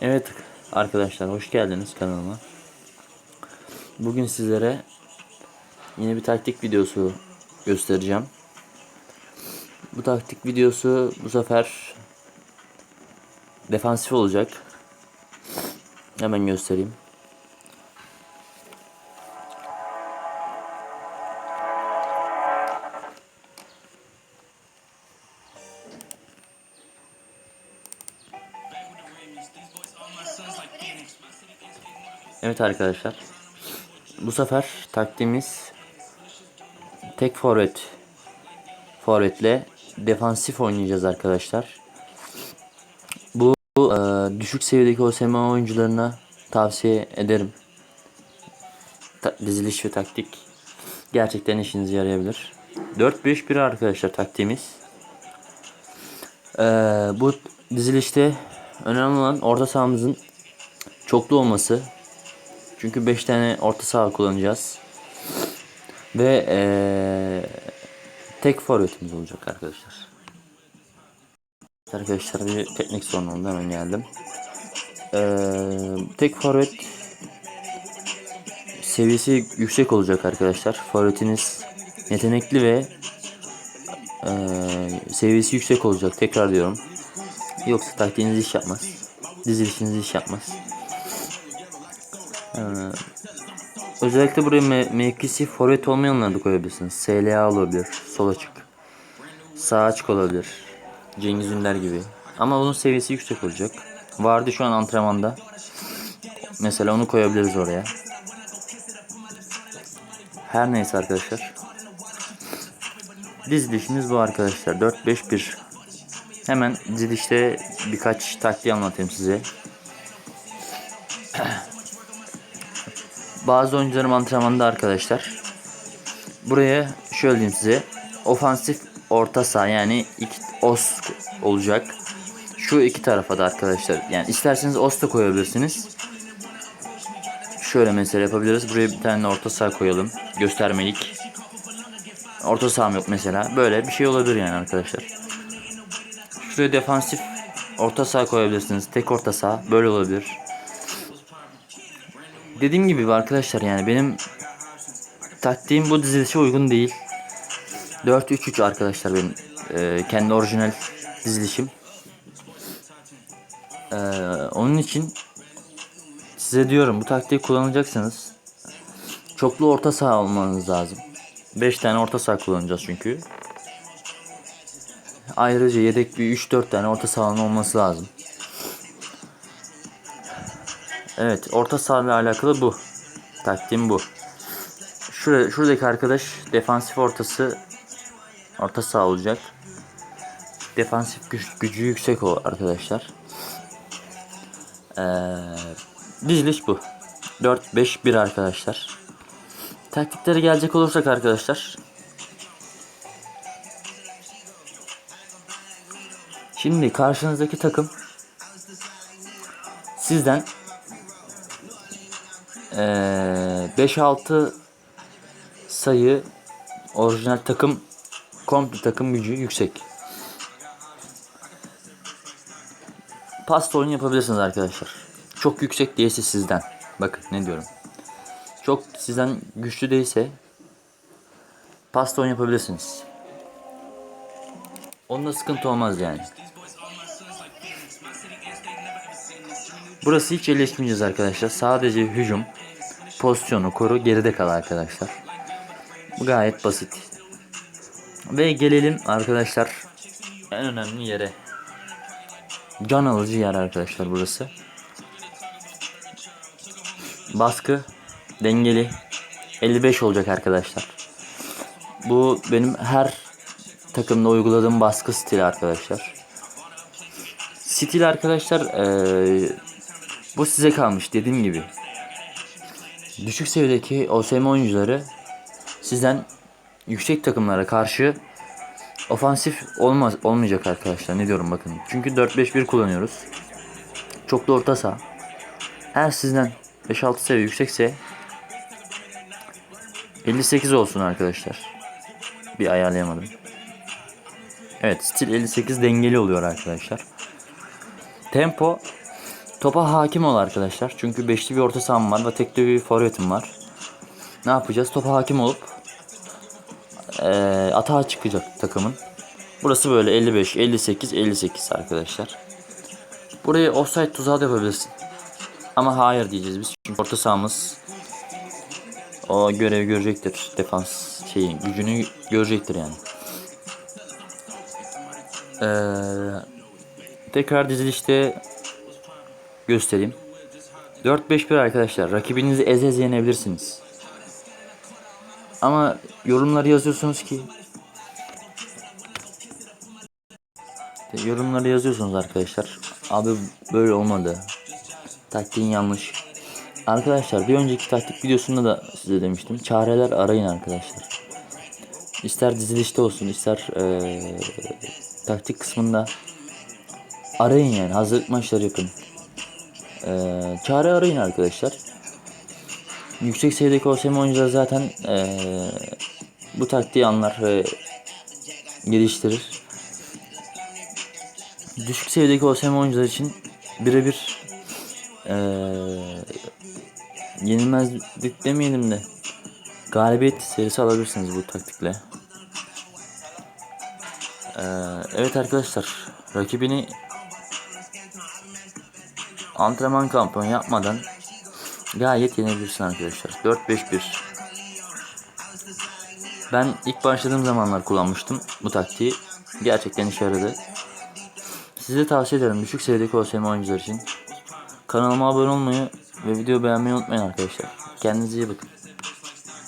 Evet arkadaşlar hoş geldiniz kanalıma. Bugün sizlere yine bir taktik videosu göstereceğim. Bu taktik videosu bu sefer defansif olacak. Hemen göstereyim. Evet arkadaşlar. Bu sefer taktiğimiz tek forvet forvetle defansif oynayacağız arkadaşlar. Bu e, düşük seviyedeki OSM oyuncularına tavsiye ederim. Ta- diziliş ve taktik gerçekten işinize yarayabilir. 4-5-1 arkadaşlar taktiğimiz. E, bu dizilişte önemli olan orta sahamızın çoklu olması. Çünkü 5 tane orta saha kullanacağız. Ve eee, tek forvetimiz olacak arkadaşlar. Arkadaşlar bir teknik sorun oldu hemen geldim. Eee, tek forvet seviyesi yüksek olacak arkadaşlar. Forvetiniz yetenekli ve eee, seviyesi yüksek olacak. Tekrar diyorum. Yoksa taktiğiniz iş yapmaz. Dizilişiniz iş yapmaz. Ee, özellikle buraya me- mevkisi forvet olmayanları da koyabilirsiniz. SLA olabilir, sol açık. Sağ açık olabilir. Cengiz Ünder gibi. Ama bunun seviyesi yüksek olacak. Vardı şu an antrenmanda. Mesela onu koyabiliriz oraya. Her neyse arkadaşlar. Dizilişimiz bu arkadaşlar. 4-5-1. Hemen dizilişte birkaç taktiği anlatayım size. Bazı oyuncularım antrenmanda arkadaşlar. Buraya şöyle diyeyim size. Ofansif orta saha yani iki os olacak. Şu iki tarafa da arkadaşlar. Yani isterseniz os da koyabilirsiniz. Şöyle mesela yapabiliriz. Buraya bir tane orta saha koyalım. Göstermelik. Orta saham yok mesela. Böyle bir şey olabilir yani arkadaşlar. Şuraya defansif orta saha koyabilirsiniz. Tek orta saha. Böyle olabilir. Dediğim gibi arkadaşlar yani benim taktiğim bu dizilişe uygun değil. 4-3-3 arkadaşlar benim e, kendi orijinal dizilişim. E, onun için size diyorum bu taktiği kullanacaksınız. Çoklu orta saha olmanız lazım. 5 tane orta saha kullanacağız çünkü. Ayrıca yedek bir 3-4 tane orta sahanın olması lazım. Evet, orta sahayla alakalı bu. Taktiğim bu. Şuraya, şuradaki arkadaş defansif ortası orta saha olacak. Defansif güç, gücü yüksek o arkadaşlar. Ee, diziliş bu. 4-5-1 arkadaşlar. Taktiklere gelecek olursak arkadaşlar. Şimdi karşınızdaki takım sizden 5-6 sayı orijinal takım komple takım gücü yüksek. Pasta oyun yapabilirsiniz arkadaşlar. Çok yüksek değilse sizden. Bakın ne diyorum. Çok sizden güçlü değilse pasta oyun yapabilirsiniz. Onda sıkıntı olmaz yani. Burası hiç eleştirmeyeceğiz arkadaşlar. Sadece hücum, pozisyonu koru, geride kal arkadaşlar. Gayet basit. Ve gelelim arkadaşlar en önemli yere. Can alıcı yer arkadaşlar burası. Baskı dengeli 55 olacak arkadaşlar. Bu benim her takımda uyguladığım baskı stili arkadaşlar. Stil arkadaşlar eee, bu size kalmış dediğim gibi. Düşük seviyedeki OSM oyuncuları sizden yüksek takımlara karşı ofansif olmaz olmayacak arkadaşlar. Ne diyorum bakın. Çünkü 4-5-1 kullanıyoruz. Çok da orta saha. Eğer sizden 5-6 seviye yüksekse 58 olsun arkadaşlar. Bir ayarlayamadım. Evet stil 58 dengeli oluyor arkadaşlar. Tempo topa hakim ol arkadaşlar. Çünkü beşli bir orta saham var ve tekli bir forvetim var. Ne yapacağız? Topa hakim olup eee atağa çıkacak takımın. Burası böyle 55, 58, 58 arkadaşlar. Burayı offside tuzağı da yapabilirsin. Ama hayır diyeceğiz biz. Çünkü orta sahamız o görevi görecektir. Defans şeyin gücünü görecektir yani. Ee, tekrar dizilişte göstereyim. 4-5-1 arkadaşlar. Rakibinizi ez ez yenebilirsiniz. Ama yorumları yazıyorsunuz ki yorumları yazıyorsunuz arkadaşlar. Abi böyle olmadı. Taktiğin yanlış. Arkadaşlar bir önceki taktik videosunda da size demiştim. Çareler arayın arkadaşlar. İster dizilişte olsun ister eee, taktik kısmında arayın yani hazırlık maçları yapın. Eee, çare arayın arkadaşlar. Yüksek seviyedeki OSM oyuncular zaten eee, bu taktiği anlar ve geliştirir. Düşük seviyedeki OSM oyuncular için birebir eee yenilmezlik demeyelim de galibiyet serisi alabilirsiniz bu taktikle. Ee, evet arkadaşlar rakibini antrenman kampanya yapmadan gayet yenebilirsin arkadaşlar. 4-5-1 Ben ilk başladığım zamanlar kullanmıştım bu taktiği. Gerçekten işe yaradı. Size tavsiye ederim düşük seviyedeki OSM oyuncular için. Kanalıma abone olmayı ve video beğenmeyi unutmayın arkadaşlar. Kendinize iyi bakın.